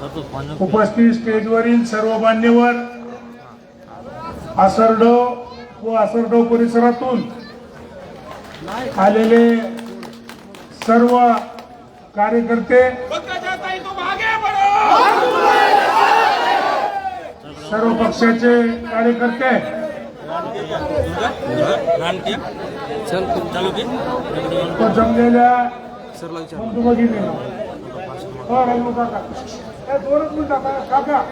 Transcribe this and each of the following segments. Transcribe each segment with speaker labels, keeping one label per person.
Speaker 1: उपस्थित स्टेजवरील सर्व मान्यवर आसरडो व आसरडो परिसरातून आलेले सर्व कार्यकर्ते सर्व पक्षाचे कार्यकर्ते जमलेल्या बंधू भगिनी दोनच मिनिटं काका.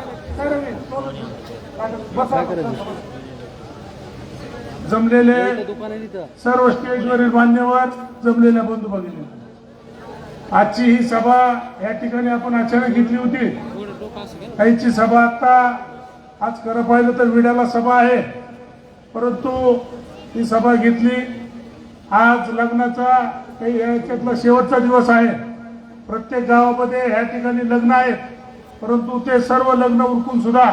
Speaker 1: जमलेले सर्व स्टेजवरील मान्यवर जमलेल्या बंधू भगिनी. आजची ही सभा या ठिकाणी आपण अचानक घेतली होती. काहीची सभा आता आज खरं पाहिलं तर विड्याला सभा आहे. परंतु ही सभा घेतली. आज लग्नाचा काही याच्यातला शेवटचा दिवस आहे. प्रत्येक गावामध्ये ह्या ठिकाणी लग्न आहेत. परंतु ते सर्व लग्न उरकून सुद्धा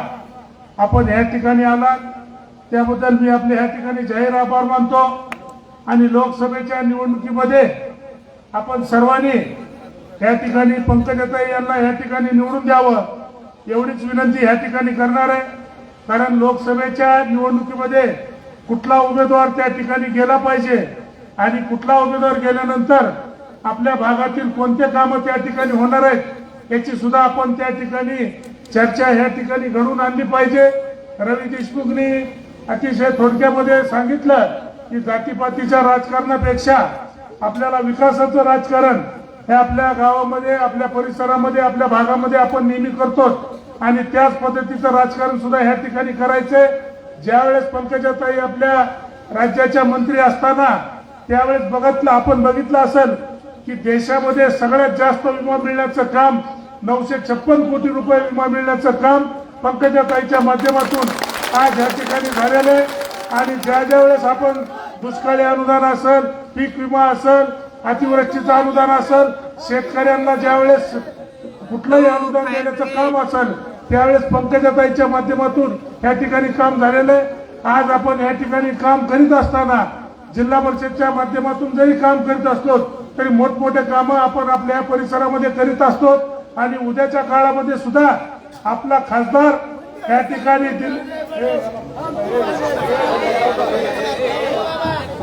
Speaker 1: आपण ह्या ठिकाणी आलात. त्याबद्दल मी आपले ह्या ठिकाणी जाहीर आभार मानतो. आणि लोकसभेच्या निवडणुकीमध्ये आपण सर्वांनी या ठिकाणी पंकजाताई यांना या ठिकाणी निवडून द्यावं एवढीच विनंती या ठिकाणी करणार आहे. कारण लोकसभेच्या निवडणुकीमध्ये कुठला उमेदवार त्या ठिकाणी गेला पाहिजे आणि कुठला उमेदवार गेल्यानंतर आपल्या भागातील कोणते कामं त्या ठिकाणी होणार आहेत याची सुद्धा आपण त्या ठिकाणी चर्चा ह्या ठिकाणी घडून आणली पाहिजे. रवी देशमुखनी अतिशय थोडक्यामध्ये सांगितलं की जातीपातीच्या राजकारणापेक्षा आपल्याला विकासाचं राजकारण हे आपल्या गावामध्ये आपल्या परिसरामध्ये आपल्या भागामध्ये आपण नेहमी करतो आणि त्याच पद्धतीचं राजकारण सुद्धा ह्या ठिकाणी करायचंय. ज्यावेळेस पंकजाताई आपल्या राज्याच्या मंत्री असताना त्यावेळेस बघितलं आपण बघितलं असेल की देशामध्ये सगळ्यात जास्त विमा मिळण्याचं काम नऊशे छप्पन कोटी रुपये विमा मिळण्याचं काम पंकजाताईच्या माध्यमातून आज या ठिकाणी झालेलं आहे. आणि ज्या ज्या वेळेस आपण दुष्काळी अनुदान असेल पीक विमा असेल अतिवृष्टीचं अनुदान असेल शेतकऱ्यांना ज्या वेळेस कुठलंही अनुदान देण्याचं काम असेल त्यावेळेस पंकजाताईच्या माध्यमातून या ठिकाणी काम झालेलं आहे. आज आपण या ठिकाणी काम करीत असताना जिल्हा परिषदच्या माध्यमातून जरी काम करीत असलो तरी मोठमोठे कामं आपण आपल्या या परिसरामध्ये करीत असतो. आणि उद्याच्या काळामध्ये सुद्धा आपला खासदार या ठिकाणी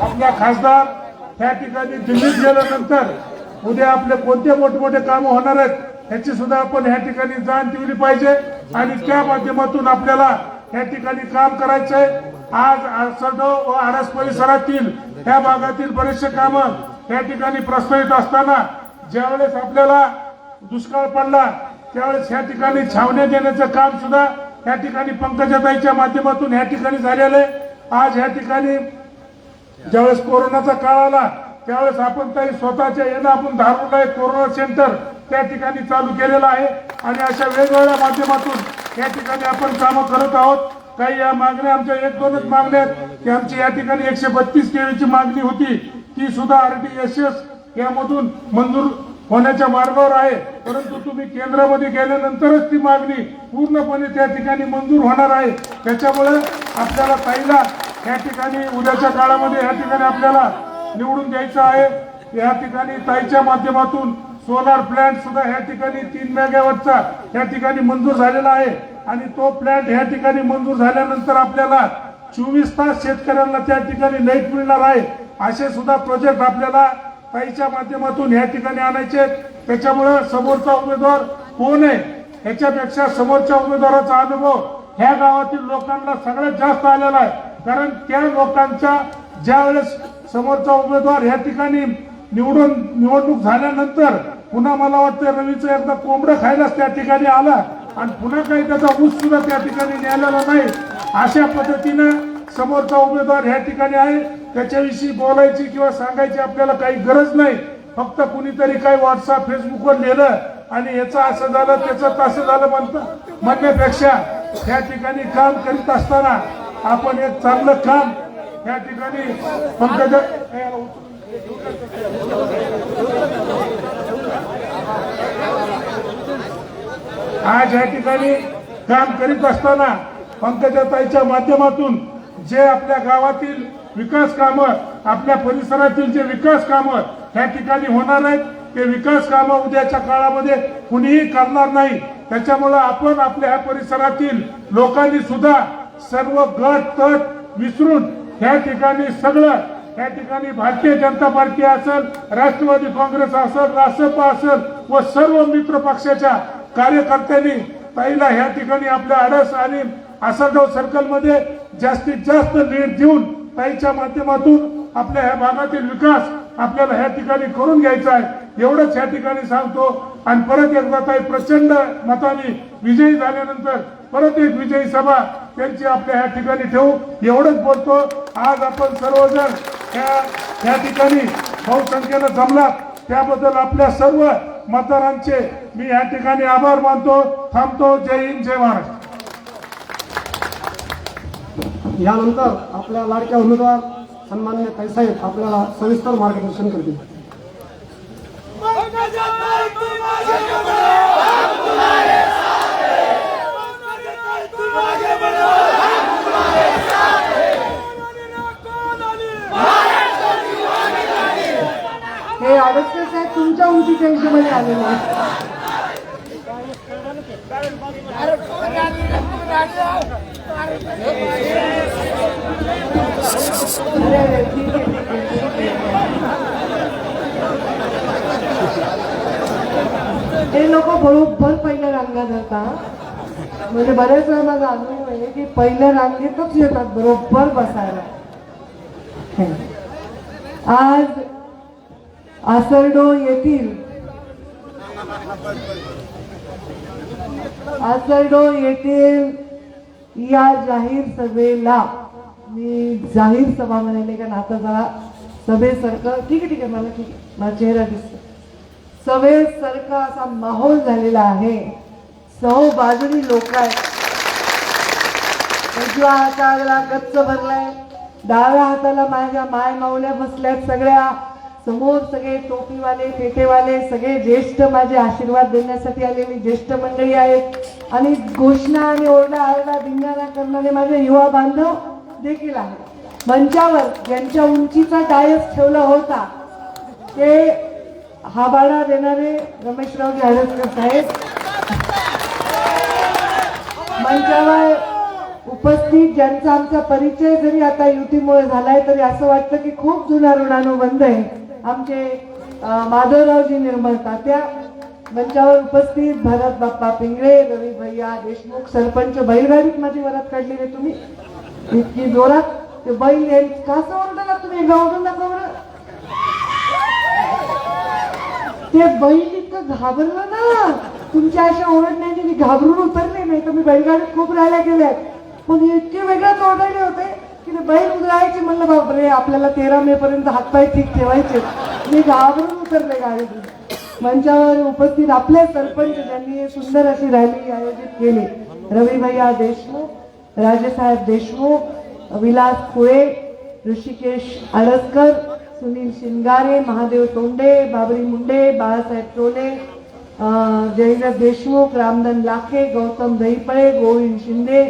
Speaker 1: आपला खासदार त्या ठिकाणी दिल्लीत गेल्यानंतर उद्या आपले कोणते मोठमोठे कामं होणार आहेत याची सुद्धा आपण या ठिकाणी जाण ठेवली पाहिजे. आणि त्या माध्यमातून आपल्याला या ठिकाणी काम करायचंय. आज आरसडो व आरस परिसरातील या भागातील बरेचसे कामं या ठिकाणी प्रस्तावित असताना ज्यावेळेस आपल्याला दुष्काळ पडला त्यावेळेस या ठिकाणी छावण्या देण्याचं काम सुद्धा या ठिकाणी पंकजाताईच्या माध्यमातून या ठिकाणी झालेलं आहे. आज या ठिकाणी ज्यावेळेस कोरोनाचा काळ आला त्यावेळेस आपण काही स्वतःच्या येणं आपण धारूरला एक कोरोना सेंटर त्या ठिकाणी चालू केलेलं आहे. आणि अशा वेगवेगळ्या माध्यमातून या ठिकाणी आपण कामं करत आहोत. काही या मागण्या आमच्या एक दोनच मागण्या आहेत. की आमची या ठिकाणी एकशे बत्तीस केळीची मागणी होती. ती सुद्धा एस यामधून मंजूर होण्याच्या मार्गावर आहे. परंतु तुम्ही केंद्रामध्ये गेल्यानंतरच ती मागणी पूर्णपणे त्या ठिकाणी मंजूर होणार आहे. त्याच्यामुळे आपल्याला ताईला या ठिकाणी उद्याच्या काळामध्ये या ठिकाणी आपल्याला निवडून द्यायचं आहे. या ठिकाणी ताईच्या माध्यमातून सोलार प्लॅन्ट सुद्धा या ठिकाणी तीन मेगावॅटचा या ठिकाणी मंजूर झालेला आहे. आणि तो प्लॅन्ट या ठिकाणी मंजूर झाल्यानंतर आपल्याला चोवीस तास शेतकऱ्यांना त्या ठिकाणी लाइट मिळणार आहे. असे सुद्धा प्रोजेक्ट आपल्याला ताईच्या माध्यमातून या ठिकाणी आणायचे. त्याच्यामुळे समोरचा उमेदवार कोण आहे? ह्याच्यापेक्षा समोरच्या उमेदवाराचा अनुभव ह्या गावातील लोकांना सगळ्यात जास्त आलेला आहे. कारण त्या लोकांच्या ज्या वेळेस समोरचा उमेदवार ह्या ठिकाणी निवडून निवडणूक झाल्यानंतर पुन्हा मला वाटतं रवीचं एकदा कोंबडं खायलाच त्या ठिकाणी आला आणि पुन्हा काही त्याचा ऊस सुद्धा त्या ठिकाणी न्यायलेला नाही. अशा पद्धतीनं समोरचा उमेदवार ह्या ठिकाणी आहे. त्याच्याविषयी बोलायची किंवा सांगायची आपल्याला काही गरज नाही. फक्त कुणीतरी काही व्हॉट्सअप फेसबुकवर लिहिलं आणि याचं असं झालं त्याचं तसं झालं म्हणतं म्हणण्यापेक्षा या ठिकाणी काम करीत असताना आपण एक चांगलं काम या ठिकाणी पंकज आज या ठिकाणी काम करीत असताना पंकजाताईच्या माध्यमातून जे आपल्या गावातील विकास कामं आपल्या परिसरातील जे विकास कामं त्या ठिकाणी होणार आहेत ते विकास कामं उद्याच्या काळामध्ये कुणीही करणार नाही. त्याच्यामुळं आपण आपल्या ह्या परिसरातील लोकांनी सुद्धा सर्व गट तट विसरून ह्या ठिकाणी सगळं त्या ठिकाणी भारतीय जनता पार्टी असेल राष्ट्रवादी काँग्रेस असेल रासप असेल व सर्व मित्र पक्षाच्या कार्यकर्त्यांनी ताईला ह्या ठिकाणी आपल्या आडस आणि आसरगाव सर्कलमध्ये जास्तीत जास्त लीड देऊन ताईच्या माध्यमातून आपल्या ह्या भागातील विकास आपल्याला ह्या ठिकाणी करून घ्यायचा आहे. एवढंच ह्या ठिकाणी सांगतो. आणि परत एकदा ताई प्रचंड मताने विजयी झाल्यानंतर परत एक विजयी सभा त्यांची आपल्या ह्या ठिकाणी ठेवू एवढंच बोलतो. आज आपण सर्वजण ह्या ह्या ठिकाणी बहुसंख्येनं जमला त्याबद्दल आपल्या सर्व मतदारांचे मी या ठिकाणी आभार मानतो. थांबतो. जय हिंद जय महाराष्ट्र.
Speaker 2: यानंतर आपल्या लाडक्या उमेदवार सन्मान्य ताईसाहेब आपल्याला सविस्तर मार्गदर्शन करतील.
Speaker 3: हे अडचण साहेब तुमच्या उंचीच्या हिशोबाने आलेले आहे ठीक आहे, हे लोक बरोबर पहिल्या रांगा धरतात म्हणजे बऱ्याच वेळा माझा अनुभव आहे की पहिल्या रांगेतच येतात बरोबर बसायला. आज आसरडो येथील आसरडो येथील या जाहीर सभेला मी जाहीर सभा म्हणाले कारण आता जरा सभेसारखं ठीक आहे ठीक आहे मला ठीक आहे. माझा चेहरा दिसतो सभेसारखा असा माहोल झालेला आहे. सहो बाजूनी लोक आहेत. उजव्या हाताला गच्च भरलाय. डाव्या हाताला माझ्या माय माऊल्या बसल्यात सगळ्या. समोर सगळे टोपीवाले फेटेवाले सगळे ज्येष्ठ माझे आशीर्वाद देण्यासाठी आलेली ज्येष्ठ मंडळी आहेत. आणि घोषणा आणि ओरडा आरडा धिंगाणा करणारे माझे युवा बांधव देखील आहेत. मंचावर ज्यांच्या उंचीचा डायस ठेवला होता ते हाबाडा देणारे रमेशराव हळदकर साहेब. मंचावर उपस्थित ज्यांचा आमचा परिचय जरी आता युतीमुळे झालाय तरी असं वाटतं की खूप जुना ऋणानुबंध आहे. आमचे माधवरावजी निर्मळ तात्या मंचावर उपस्थित भरत बाप्पा पिंगळे रवी भैया देशमुख सरपंच बैलगाडीत माझी वरात काढली रे तुम्ही. इतकी जोरात ते बैल येईल का असं ओरडला तुम्ही गावडून दाखवा बरं. ते बैल इतकं घाबरलं ना तुमच्या अशा ओरडण्याने मी घाबरून उतरले नाही तर मी बैलगाडीत खूप राहायला गेले. पण इतके वेगळ्याच ओरडले होते. की ते बैल उतरायचे म्हणलं बापरे आपल्याला तेरा मे पर्यंत हातपाय ठीक ठेवायचे मी घाबरून उतरले गाडीतून. मंचावर उपस्थित आपले सरपंच ज्यांनी सुंदर अशी रॅली आयोजित केली. रवी भैया देशमुख राजेसाहेब देशमुख विलास खुळे ऋषिकेश आडसकर सुनील शिंगारे महादेव तोंडे बाबरी मुंडे बाळासाहेब टोले अं, देशमुख रामधन लाखे गौतम दहीपळे गोविंद शिंदे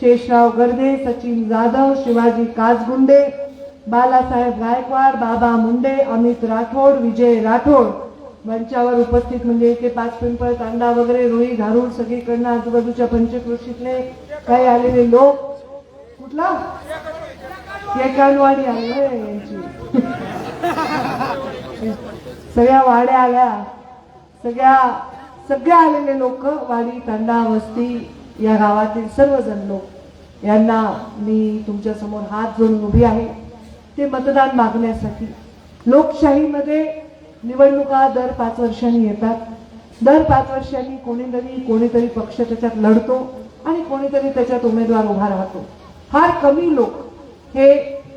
Speaker 3: शेषराव गर्दे सचिन जाधव शिवाजी काजगुंडे बालासाहेब गायकवाड बाबा मुंडे अमित राठोड विजय राठोड. मंचावर उपस्थित म्हणजे इथे पाच पिंपळ तांडा वगैरे रुई धारूर सगळीकडनं आजूबाजूच्या पंचकृषीतले काही आलेले लोक. कुठला? केकांवाडी आहे यांची. सगळ्या वाड्या आल्या. सगळ्या सगळ्या आलेले लोक वाडी तांडा वस्ती या गावातील सर्वजण लोक यांना मी तुमच्यासमोर हात जोडून उभी आहे. ते मतदान मागण्यासाठी लोकशाहीमध्ये निवडणुका दर पाच वर्षांनी येतात. दर पाच वर्षांनी कोणीतरी कोणीतरी पक्ष त्याच्यात लढतो आणि कोणीतरी त्याच्यात उमेदवार उभा राहतो. फार कमी लोक हे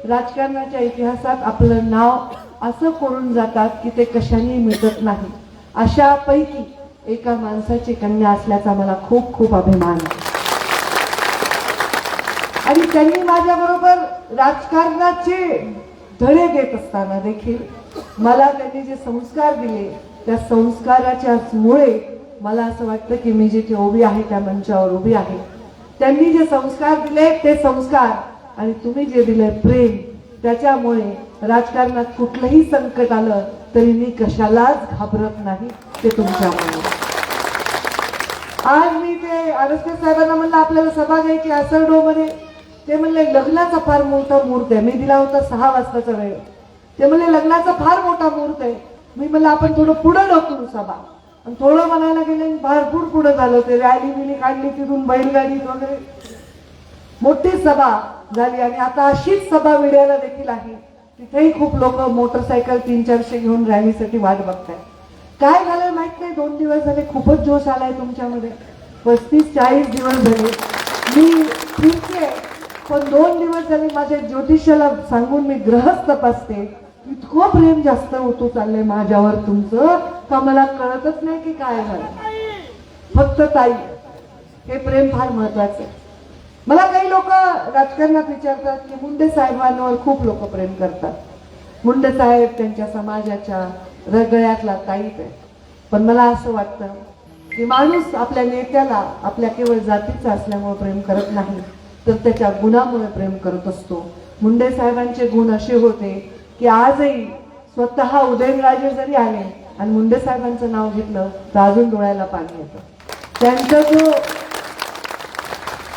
Speaker 3: राजकारणाच्या इतिहासात आपलं नाव असं करून जातात की ते कशाने मिटत नाही. अशापैकी एका माणसाची कन्या असल्याचा मला खूप खूप अभिमान आहे. आणि त्यांनी माझ्या बरोबर राजकारणाचे धडे देत असताना देखील मला त्यांनी जे संस्कार दिले त्या संस्काराच्याच मुळे मला असं वाटतं की मी जिथे उभी आहे त्या मंचावर उभी आहे. त्यांनी जे संस्कार दिले ते संस्कार आणि तुम्ही जे दिले प्रेम त्याच्यामुळे राजकारणात कुठलंही संकट आलं तरी मी कशालाच घाबरत नाही ते तुमच्यामुळे. आज मी ते आरसकर साहेबांना म्हणलं आपल्याला सभा घ्यायची असं डोमध्ये. ते म्हणले लग्नाचा फार मोठा मुहूर्त आहे. मी दिला होता सहा वाजताचा वेळ. ते म्हणले लग्नाचा फार मोठा मुहूर्त आहे. मी म्हणलं आपण थोडं पुढं ढकलू सभा. आणि थोडं म्हणायला गेले भरपूर पुढं झालं ते रॅली बिली काढली तिथून बैलगाडीत वगैरे. मोठी सभा झाली. आणि आता अशीच सभा विड्याला देखील आहे. तिथेही खूप लोक मोटरसायकल तीन चारशे घेऊन रॅलीसाठी वाट बघतायत. काय झालं माहीत नाही? दोन दिवस झाले खूपच जोश आलाय तुमच्यामध्ये. पस्तीस चाळीस दिवस झाले. मी ठीक आहे पण दोन दिवस झाले माझ्या ज्योतिषाला सांगून मी ग्रहच तपासते इतकं प्रेम जास्त होतो चाललंय माझ्यावर तुमचं का मला कळतच नाही की काय झालं. फक्त ताई हे प्रेम फार महत्वाचं आहे. मला काही लोक राजकारणात विचारतात की मुंडे साहेबांवर खूप लोक प्रेम करतात. मुंडे साहेब त्यांच्या समाजाच्या रगळ्यातला ताईत आहे पण मला असं वाटतं की माणूस आपल्या नेत्याला आपल्या केवळ जातीचा असल्यामुळे प्रेम करत नाही तर त्याच्या गुणामुळे प्रेम करत असतो. मुंडे साहेबांचे गुण असे होते की आजही स्वतः उदयनराजे जरी आले आणि मुंडे साहेबांचं नाव घेतलं तर अजून डोळ्याला पाणी येतं. त्यांचा जो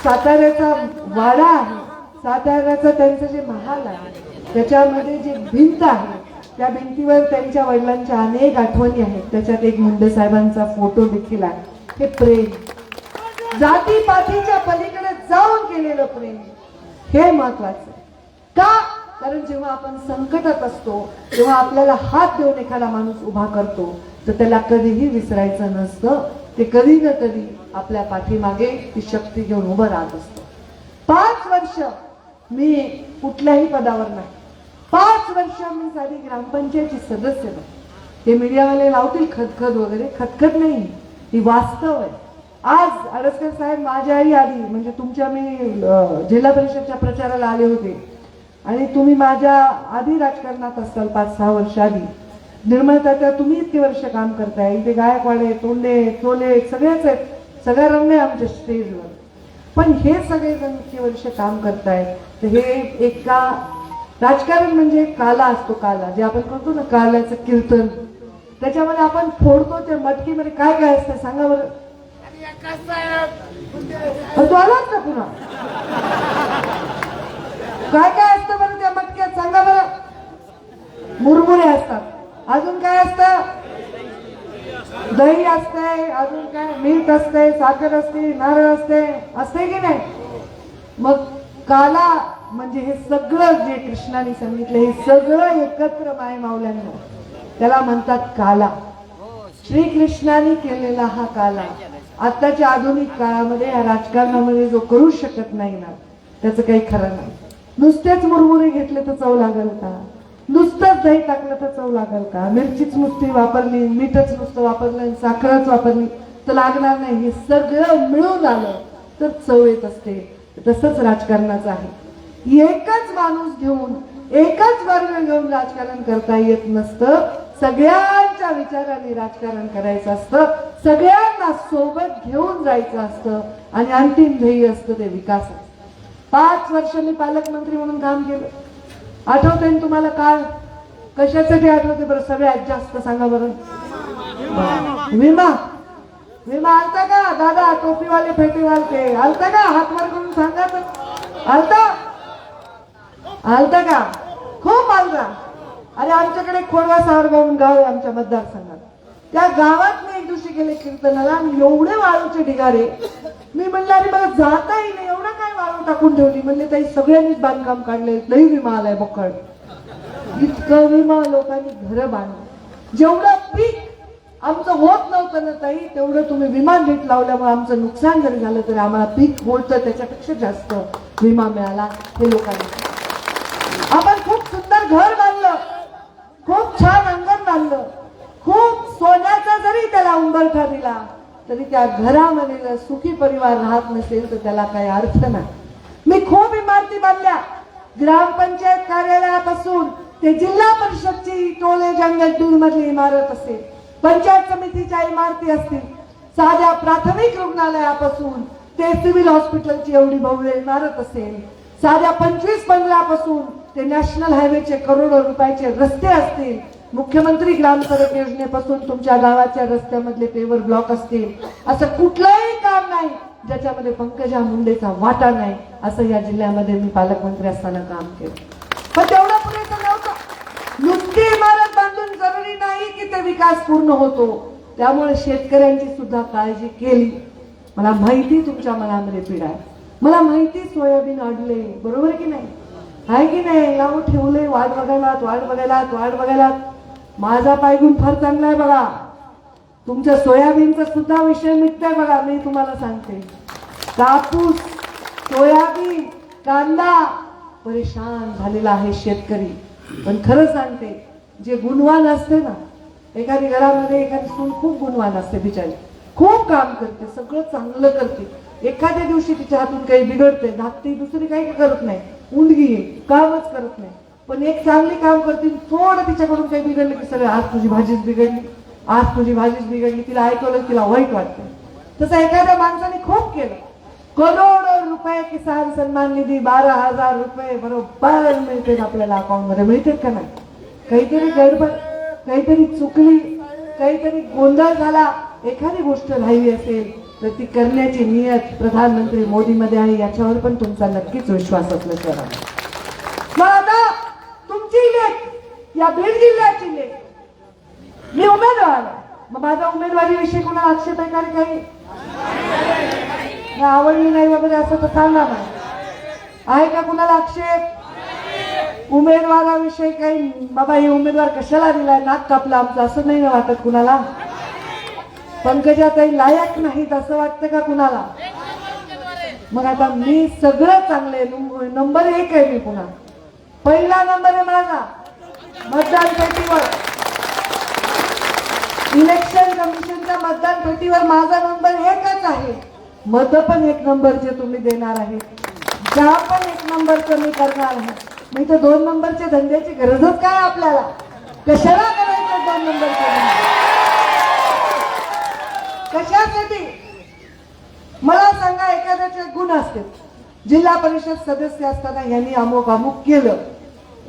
Speaker 3: साताऱ्याचा वाडा आहे साताऱ्याचा त्यांचं जे महाल आहे त्याच्यामध्ये जे भिंत आहे त्या भिंतीवर त्यांच्या वडिलांच्या अनेक आठवणी आहेत. त्याच्यात एक मुंडे साहेबांचा फोटो देखील आहे. हे प्रेम. जाती पातीच्या पलीकडे जाऊन केलेलं प्रेम. हे महत्वाचं आहे. का? कारण जेव्हा आपण संकटात असतो तेव्हा आपल्याला हात देऊन एखादा माणूस उभा करतो तर त्याला कधीही विसरायचं नसतं. ते कधी ना कधी आपल्या पाठीमागे ती शक्ती घेऊन उभं राहत असतं. पाच वर्ष मी कुठल्याही पदावर नाही. पाच वर्ष मी साधी ग्रामपंचायतची सदस्य ते मीडियावाले लावतील खतखत वगैरे. खतखत नाही ही वास्तव आहे. आज अडसकर साहेब माझ्याही आधी म्हणजे तुमच्या मी जिल्हा परिषदच्या प्रचाराला आले होते. आणि तुम्ही माझ्या आधी राजकारणात असाल पाच सहा वर्ष आधी. निर्मळता त्या तुम्ही इतके वर्ष काम करताय. इथे गायकवाडे तोंडे चोले सगळेच आहेत. सगळ्या रंग आहे आमच्या स्टेजवर. पण हे सगळे जण इतके वर्ष काम करतायत. तर हे एका राजकारण म्हणजे काला असतो काला जे आपण करतो ना काल्याचं कीर्तन. त्याच्यामध्ये आपण फोडतो त्या मटकीमध्ये काय काय असतं सांगा बरं. तो तू आलाच ना पुन्हा. काय काय असतं बरं त्या मटक्यात सांगा बरं. मुरमुरे असतात. अजून काय असतं? दही असते अजून काय? मीठ असते साखर असते नारळ असते. असते की नाही? मग काला म्हणजे हे सगळं जे कृष्णाने सांगितलं हे सगळं एकत्र माय मावल्यांना त्याला म्हणतात काला. श्रीकृष्णाने केलेला हा काला आताच्या आधुनिक काळामध्ये या राजकारणामध्ये जो करू शकत नाही ना त्याचं काही खरं नाही. नुसतेच मुरमुरे घेतले तर चव लागल का? नुसतंच दही टाकलं तर चव लागल का? मिरचीच नुसती वापरली मीठच नुसतं वापरलं आणि साखरच वापरली तर लागणार नाही. हे सगळं मिळून आलं तर चव येत असते. तसंच राजकारणाचं आहे. एकच माणूस घेऊन एकच वर्ग घेऊन राजकारण करता येत नसतं. सगळ्यांच्या विचाराने राजकारण करायचं असतं. सगळ्यांना सोबत घेऊन जायचं असतं आणि अंतिम ध्येय असतं ते विकास पाच वर्ष मी पालकमंत्री म्हणून काम केलं. आठवते ना तुम्हाला काय कशासाठी आठवते बरं? सगळ्यात जास्त सांगा बरं. बरं. विमा. विमा आलता का? दादा टोपीवाले फेटीवाले. आलता का? हात वर करून सांगा तर. आलता? आलता का? खूप आलता. अरे आमच्याकडे खोडवा सावरगाव म्हणून गाव आहे आमच्या मतदारसंघात. त्या गावात मी एक दिवशी गेले कीर्तनाला आणि एवढे वाळूचे ढिगारे. मी म्हणलं अरे मला जाता येईल एवढं काय वाळू टाकून ठेवली? म्हणले ताई सगळ्यांनीच बांधकाम काढले लई विमा आलाय बोकड. इतकं विमा लोकांनी घरं बांधलं जेवढं पीक आमचं होत नव्हतं ना ताई तेवढं तुम्ही विमान नीट लावल्यामुळे आमचं नुकसान जरी झालं तरी आम्हाला पीक होतं त्याच्यापेक्षा जास्त विमा मिळाला हे लोकांनी. आपण खूप सुंदर घर बांधलं. खूप छान अंगण बांधलं. खूप सोन्याचा जरी त्याला उंबरठा दिला तरी त्या घरामध्ये जर सुखी परिवार राहत नसेल तर त्याला काही अर्थ नाही. मी खूप इमारती बांधल्या. ग्रामपंचायत कार्यालयापासून ते जिल्हा परिषदची टोले जंगल टूर मधली इमारत असेल पंचायत समितीच्या इमारती असतील साध्या प्राथमिक रुग्णालयापासून ते सिव्हिल हॉस्पिटलची एवढी भव्य इमारत असेल साध्या पंचवीस पंधरा ते नॅशनल हायवेचे करोडो रुपयाचे रस्ते असतील. मुख्यमंत्री ग्राम सडक योजनेपासून तुमच्या गावाच्या रस्त्यामधले पेवर ब्लॉक असतील. असं कुठलंही काम नाही. ज्याच्यामध्ये पंकजा मुंडेचा वाटा नाही. असं या जिल्ह्यामध्ये मी पालकमंत्री असताना काम केलं. पण तेवढं पुरेसं नव्हतं. नुसती इमारत बांधून जरुरी नाही की ते विकास पूर्ण होतो. त्यामुळे शेतकऱ्यांची सुद्धा काळजी केली. मला माहिती तुमच्या मनामध्ये पीडा आहे मला माहिती सोयाबीन अडले. बरोबर की नाही? आहे की नाही? लावून ठेवले वाट बघायला वाट बघायला वाट बघायला माझा पायगुण फार चांगला आहे बघा. तुमच्या सोयाबीनचा सुद्धा विषय निघताय बघा. मी तुम्हाला सांगते. कापूस सोयाबीन कांदा. परेशान झालेला आहे शेतकरी. पण खरं सांगते जे गुणवान असते ना एखादी घरामध्ये एखादी सून खूप गुणवान असते बिचारी. खूप काम करते सगळं चांगलं करते. एखाद्या दिवशी तिच्या हातून काही बिघडते धाकटी दुसरी काही करत नाही. उंडगी कामच करत नाही. पण एक चांगली काम करते थोडं तिच्याकडून काही बिघडलं की सगळं आज तुझी भाजीच बिघडली आज तुझी भाजीच बिघडली तिला ऐकवलं तिला वाईट वाटतं तसं एखाद्या माणसाने खूप केलं. करोडो रुपये किसान सन्मान निधी बारा हजार रुपये बरोबर मिळते आपल्याला अकाउंटमध्ये मिळतात का नाही? काहीतरी गडबड काहीतरी चुकली काहीतरी गोंधळ झाला एखादी गोष्ट राहिली असेल तर ती करण्याची नियत प्रधानमंत्री मोदीमध्ये आहे याच्यावर पण तुमचा नक्कीच विश्वास असला राहणार मग आता तुमची लेख या बीड जिल्ह्याची लेख. मी उमेदवार. मग माझा उमेदवारी विषयी कोणाला आक्षेप आहे काही? आवडली नाही वगैरे असं तर सांगा ना आहे का कुणाला आक्षेप? उमेदवाराविषयी काही बाबा हे उमेदवार कशाला दिलाय? नाक कापला आमचं असं नाही ना वाटत कुणाला? पंकजा काही लायक नाहीत असं वाटतं का कुणाला? मग आता मी सगळं चांगले नंबर एक आहे मी पुन्हा. पहिला नंबर आहे माझा. मतदान पेटीवर. इलेक्शन कमिशनच्या मतदान पेटीवर माझा नंबर एकच आहे. मत पण एक नंबरचे तुम्ही देणार आहे. ज्या पण एक नंबरचं मी करणार आहे. नाही तर दोन नंबरच्या धंद्याची गरजच काय आपल्याला? कशाला करायचं दोन नंबरचे? धंदे? मला सांगा एखाद्याचे गुण असतील. जिल्हा परिषद सदस्य असताना यांनी अमुक अमुक केलं.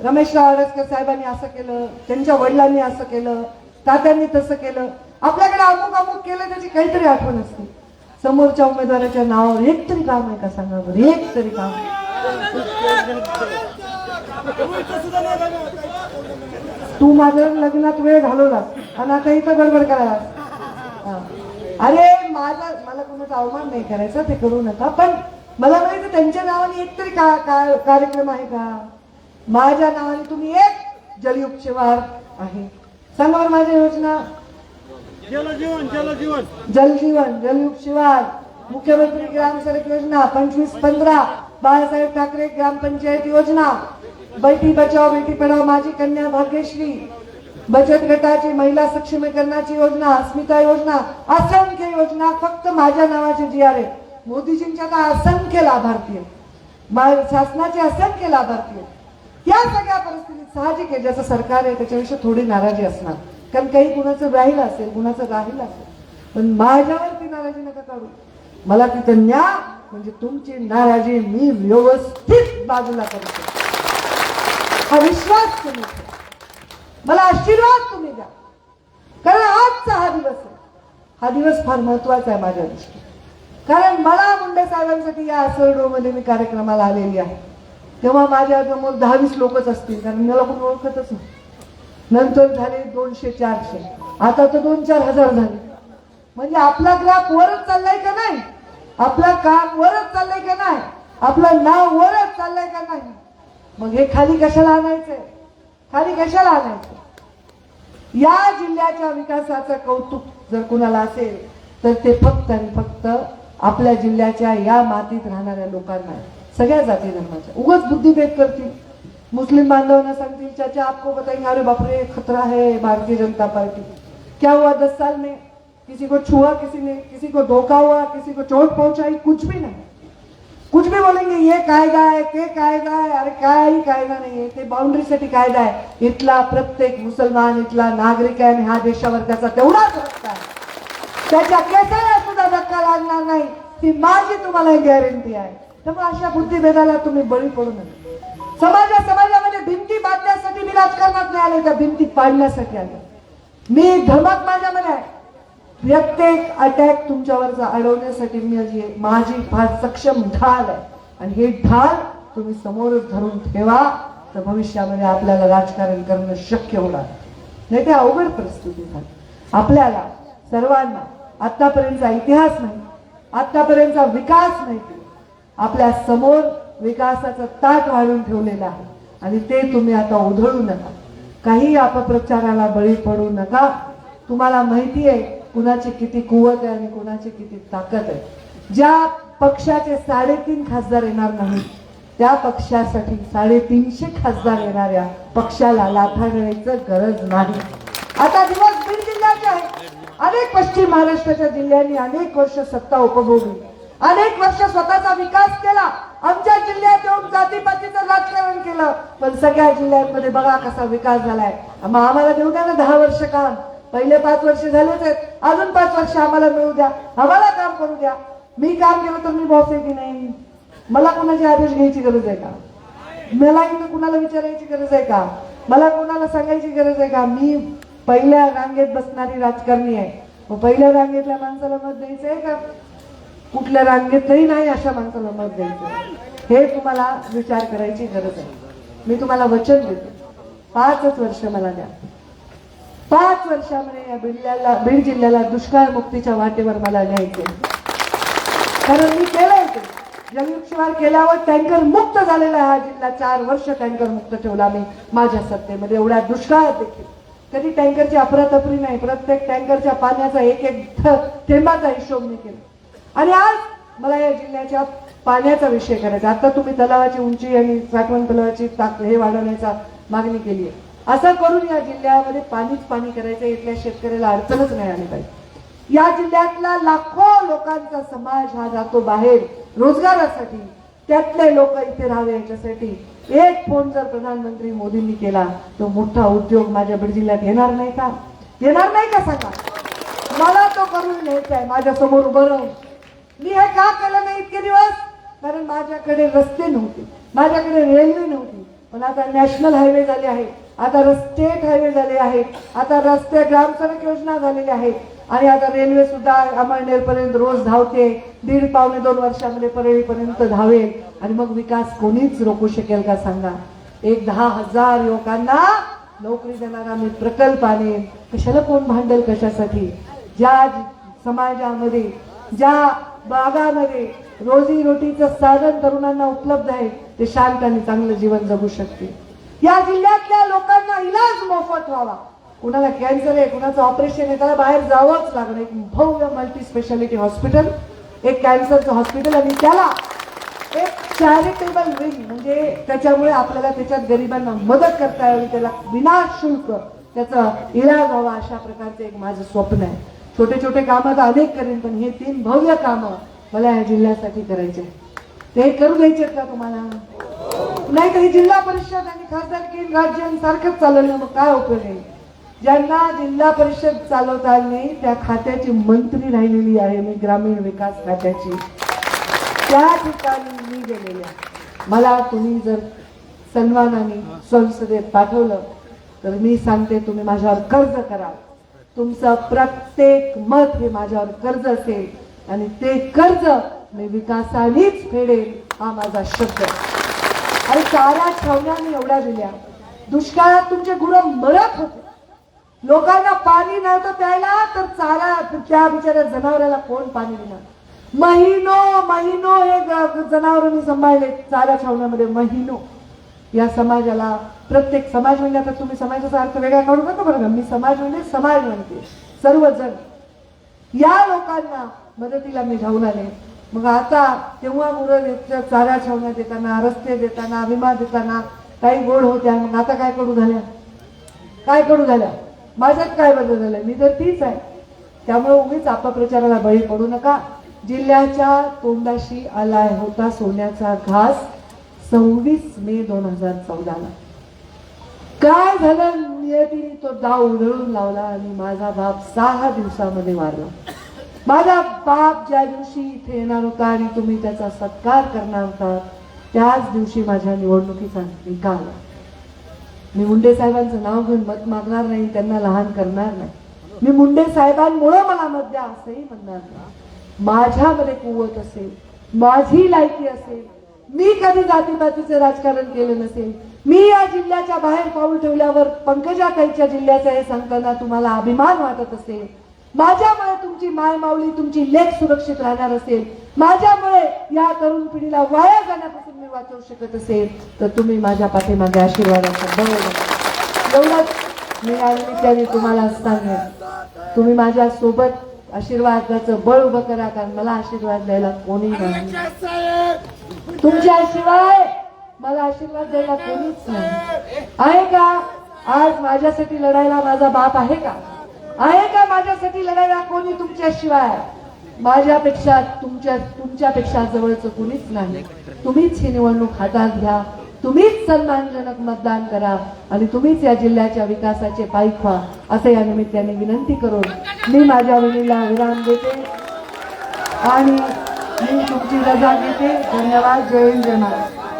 Speaker 3: रमेशराव आडसकर साहेबांनी असं केलं त्यांच्या वडिलांनी असं केलं तात्यांनी तसं केलं. आपल्याकडे अमुक अमुक केलं त्याची काहीतरी आठवण असते. समोरच्या उमेदवाराच्या नावावर एक तरी काम आहे का सांगा बरं? एक तरी काम तू माझ्या लग्नात वेळ घालवलास आणि आता इथं गडबड करायला अरे माझा मला कोणाचा अवमान नाही करायचा ते करू नका. पण मला माहिती त्यांच्या नावाने एक तरी का, का, कार्यक्रम आहे का? माझ्या नावाने तुम्ही एक जलयुग शिवार आहे. सांगा माझ्या योजना.
Speaker 2: जलजीवन जलजीवन.
Speaker 3: जलजीवन जलयुग शिवार. मुख्यमंत्री ग्राम सडक योजना पंचवीस पंधरा. बाळासाहेब ठाकरे ग्रामपंचायत योजना. बेटी बचाव बेटी पढाव माझी कन्या भाग्यश्री. बचत गटाची महिला सक्षमीकरणाची योजना अस्मिता योजना असंख्य योजना फक्त माझ्या नावाचे जी आर मोदीजींच्या का असंख्य लाभार्थी आहेत. मा- शासनाचे असंख्य लाभार्थी आहेत. या सगळ्या परिस्थितीत साहजिक आहे ज्याचं सरकार आहे त्याच्याविषयी थोडी नाराजी असणार. कारण काही कुणाचं राहिलं असेल कुणाचं राहिलं असेल. पण माझ्यावरती नाराजी नका काढू मला तिथं न्या म्हणजे तुमची नाराजी मी व्यवस्थित बाजूला करतो. हा विश्वास तुम्ही मला आशीर्वाद तुम्ही द्या. कारण आजचा हा दिवस आहे. हा दिवस फार महत्त्वाचा आहे माझ्या दृष्टीने. कारण मला मुंडे साहेबांसाठी या असरडोमध्ये मी कार्यक्रमाला आलेली आहे. तेव्हा माझ्यासमोर दहावीस लोकच असतील कारण मला कोण ओळखतच नाही. नंतर झाले दोनशे चारशे. आता तर दोन चार हजार झाले. म्हणजे आपला ग्राफ वरच चाललाय का नाही? आपला काम वरच चाललंय का नाही? आपलं नाव वरच चाललंय का नाही? मग हे खाली कशाला आणायचंय? खाली कशाला आणायचं? या जिल्ह्याच्या विकासाचं कौतुक जर कुणाला असेल तर ते फक्त आणि फक्त आपल्या जिल्ह्याच्या या मातीत राहणाऱ्या लोकांना सगळ्या जाती धर्माच्या. उगाच बुद्धिभेद करतील. मुस्लिम बांधवांना सांगतील चाचा आपको बताएंगे अरे बापरे खतरा है भारतीय जनता पार्टी. क्या हुआ? दस साल में किसी को छुआ किसी ने किसी को धोखा हुआ किसी को चोट पहुंचाई कुछ भी नहीं। कुछ भी बोलेंगे ये कायदा आहे ते कायदा आहे अरे काही कायदा नाहीये ते बाउंड्रीसाठी कायदा आहे. इथला प्रत्येक मुसलमान इथला नागरिक आहे आणि ह्या देशावर त्याचा तेवढाच हक्क आहे. त्याच्या केसाला सुद्धा धक्का लागणार नाही. ती माझी तुम्हाला गॅरंटी आहे. त्यामुळे अशा बुद्धिभेदाला तुम्ही बळी पडू नका. समाजा समाजामध्ये भिंती बांधण्यासाठी मी राजकारणात नाही आले त्या भिंती पाडण्यासाठी आले. मी धमक माझ्यामध्ये आहे. प्रत्येक अटॅक तुमच्यावर अडवण्यासाठी मी माझी माझी फार सक्षम ढाल आहे. आणि हे ढाल तुम्ही समोरच धरून ठेवा तर भविष्यामध्ये आपल्याला राजकारण करणं शक्य होणार. नाही ते अवघड परिस्थिती झाली आपल्याला सर्वांना आतापर्यंतचा इतिहास नाही आतापर्यंतचा विकास नाही आपल्यासमोर विकासाचं ताट वाढून ठेवलेलं आहे. आणि ते तुम्ही आता उधळू नका. काही अपप्रचाराला बळी पडू नका. तुम्हाला माहिती आहे कुणाची किती कुवत आहे आणि कुणाची किती ताकद आहे. ज्या पक्षाचे साडेतीन खासदार येणार नाहीत त्या पक्षासाठी साडेतीनशे खासदार येणाऱ्या पक्षाला लाथाडण्याचं गरज नाही. आता दिवस बीड जिल्ह्याचे आहे. अनेक पश्चिम महाराष्ट्राच्या जिल्ह्यांनी अनेक वर्ष सत्ता उपभोगली. अनेक वर्ष स्वतःचा विकास केला. आमच्या जिल्ह्यात येऊन जातीपातीचं राजकारण केलं. पण सगळ्या जिल्ह्यांमध्ये बघा कसा विकास झालाय. मग आम्हाला देऊ द्या ना दहा वर्ष काम पहिले पाच वर्ष झालेच आहेत. अजून पाच वर्ष आम्हाला मिळू द्या. आम्हाला काम करू द्या. मी काम केलं तर मी बॉस आहे की नाही? मला कोणाचे आदेश घ्यायची गरज आहे का? मला इथं कुणाला विचारायची गरज आहे का? मला कोणाला सांगायची गरज आहे का? मी पहिल्या रांगेत बसणारी राजकारणी आहे. मग पहिल्या रांगेतल्या माणसाला मत द्यायचं आहे का? कुठल्या रांगेतही नाही अशा माणसाला मत द्यायचं हे तुम्हाला विचार करायची गरज आहे. मी तुम्हाला वचन देते. पाचच वर्ष मला द्या. पाच वर्षामध्ये या बिडल्याला बीड जिल्ह्याला दुष्काळ मुक्तीच्या वाटेवर मला न्यायचे कारण मी केलंय ते. जलयुक्षवार केल्यावर टँकर मुक्त झालेला हा जिल्हा. चार वर्ष टँकर मुक्त ठेवला मी माझ्या सत्तेमध्ये. एवढ्या दुष्काळात देखील. कधी टँकरची अपरातपरी नाही. प्रत्येक टँकरच्या पाण्याचा एक एक थेंबाचा हिशोब मी केला. आणि आज मला या जिल्ह्याच्या पाण्याचा विषय करायचा. आता तुम्ही तलावाची उंची आणि साठवण तलावाची ताक हे वाढवण्याचा मागणी केली आहे. असं करून या जिल्ह्यामध्ये पाणीच पाणी करायचं इथल्या शेतकऱ्याला अडचणच नाही आली पाहिजे या जिल्ह्यातला लाखो लोकांचा समाज हा जातो बाहेर रोजगारासाठी. त्यातले लोक इथे राहावे याच्यासाठी. एक फोन जर प्रधानमंत्री मोदींनी केला तो मोठा उद्योग माझ्या बीड जिल्ह्यात येणार नाही का? येणार नाही का सांगा? मला तो करून घ्यायचा आहे माझ्यासमोर उभं राहून. मी हे का केलं नाही इतके दिवस? कारण माझ्याकडे रस्ते नव्हते माझ्याकडे रेल्वे नव्हती. पण आता नॅशनल हायवे झाले आहेत. आता स्टेट हायवे झाले आहेत. आता रस्ते ग्रामसडक योजना झालेली आहे आणि आता रेल्वे सुद्धा अमळनेर पर्यंत रोज धावते. दीड पावणे दोन वर्षामध्ये परळीपर्यंत धावेल. आणि मग विकास कोणीच रोखू शकेल का सांगा? एक दहा हजार युवकांना नोकरी देणारा मी प्रकल्प आणेन. कशाला कोण भांडल कशासाठी? ज्या समाजामध्ये ज्या भागामध्ये रोजी रोटीचं साधन तरुणांना उपलब्ध आहे ते शांत आणि चांगलं जीवन जगू शकते या जिल्ह्यात इलाज मोफत व्हावा? कुणाला कॅन्सर आहे कुणाचं ऑपरेशन आहे त्याला बाहेर जावंच लागणं एक भव्य मल्टी स्पेशालिटी हॉस्पिटल एक कॅन्सरचं हॉस्पिटल आणि त्याला एक चॅरिटेबल विंग म्हणजे त्याच्यामुळे आपल्याला त्याच्यात गरिबांना मदत करता यावी त्याला विनाशुल्क त्याचा इलाज व्हावा अशा प्रकारचं एक माझं स्वप्न आहे. छोटे छोटे कामं तर अनेक करेन पण हे तीन भव्य कामं मला या जिल्ह्यासाठी करायचे आहे. ते करू द्यायचे का तुम्हाला? नाही तर ही जिल्हा परिषद आणि खासदारकी राज्य सारखंच चालवलं मग काय उपयोग आहे ज्यांना जिल्हा परिषद चालवता आली नाही त्या खात्याची मंत्री राहिलेली आहे मी ग्रामीण विकास खात्याची त्या ठिकाणी मी गेलेल्या आहे. मला तुम्ही जर सन्मानाने संसदेत पाठवलं तर मी सांगते तुम्ही माझ्यावर कर्ज करा तुमचं प्रत्येक मत हे माझ्यावर कर्ज असेल आणि ते कर्ज मी विकासानेच फेडेल हा माझा शब्द आहे. आणि चारा छावण्या मी एवढ्या दिल्या. दुष्काळात तुमचे गुरु मरत होते. लोकांना पाणी नव्हतं प्यायला तर चारा त्या बिचाऱ्या जनावराला कोण पाणी देणार? महिनो महिनो हे जनावर मी सांभाळले चारा छावण्यामध्ये महिनो. या समाजाला प्रत्येक समाज म्हणजे आता तुम्ही समाजाचा अर्थ वेगळा काढू नका बरं मी समाज म्हणजे समाज म्हणते सर्वजण. या लोकांना मदतीला मी धावून आले. मग आता तेव्हा मुलं चारा छावण्या देताना रस्ते देताना विमा देताना काही गोड होत्या मग आता काय कडू झाल्या? काय कडू झाल्या? माझ्यात काय बदल झालाय? मी तर तीच आहे. त्यामुळे उगीच अपप्रचाराला बळी पडू नका. जिल्ह्याच्या तोंडाशी आलाय होता सोन्याचा घास सव्वीस मे दोन हजार चौदाला. काय झालं? नियतीने तो डाव उधळून लावला आणि माझा बाप सहा दिवसामध्ये मारला माझा बाप ज्या दिवशी इथे येणार होता आणि तुम्ही त्याचा सत्कार करणार होता त्याच दिवशी माझ्या निवडणुकीचा निकाल मी मुंडे साहेबांचं नाव घेऊन मत मागणार नाही त्यांना लहान करणार नाही. मी मुंडे साहेबांमुळे मला मत द्या असंही म्हणणार नाही. माझ्यामध्ये कुवत असेल माझी लायकी असेल मी कधी जातीपातीचं राजकारण केलं नसेल मी या जिल्ह्याच्या बाहेर पाऊल ठेवल्यावर पंकजाताईच्या जिल्ह्याचं हे सांगताना तुम्हाला अभिमान वाटत असेल माझ्यामुळे तुमची मायमाऊली तुमची लेख सुरक्षित राहणार असेल. माझ्यामुळे या तरुण पिढीला वाया जाण्यापासून मी वाचवू शकत असेल. तर तुम्ही माझ्या पाठीमागे आशीर्वादाचा बरोबर द्या. एवढंच मी या निमित्ताने तुम्हाला सांगेन. तुम्ही माझ्या सोबत आशीर्वादाचं बळ उभं करा कारण मला आशीर्वाद द्यायला कोणी नाही. तुमच्याशिवाय मला आशीर्वाद द्यायला कोणीच नाही. आहे का? आज माझ्यासाठी लढायला माझा बाप आहे का? आहे का माझ्यासाठी लढायला कोणी तुमच्याशिवाय? माझ्यापेक्षा तुमच्या तुमच्यापेक्षा जवळचं कोणीच नाही. तुम्हीच ही निवडणूक हातात घ्या. तुम्हीच सन्मानजनक मतदान करा आणि तुम्हीच या जिल्ह्याच्या विकासाचे पाईक व्हा असं या निमित्ताने विनंती करून मी माझ्या मुलीला विराम देते आणि मी तुमची रजा घेते. धन्यवाद. जय जय महाराज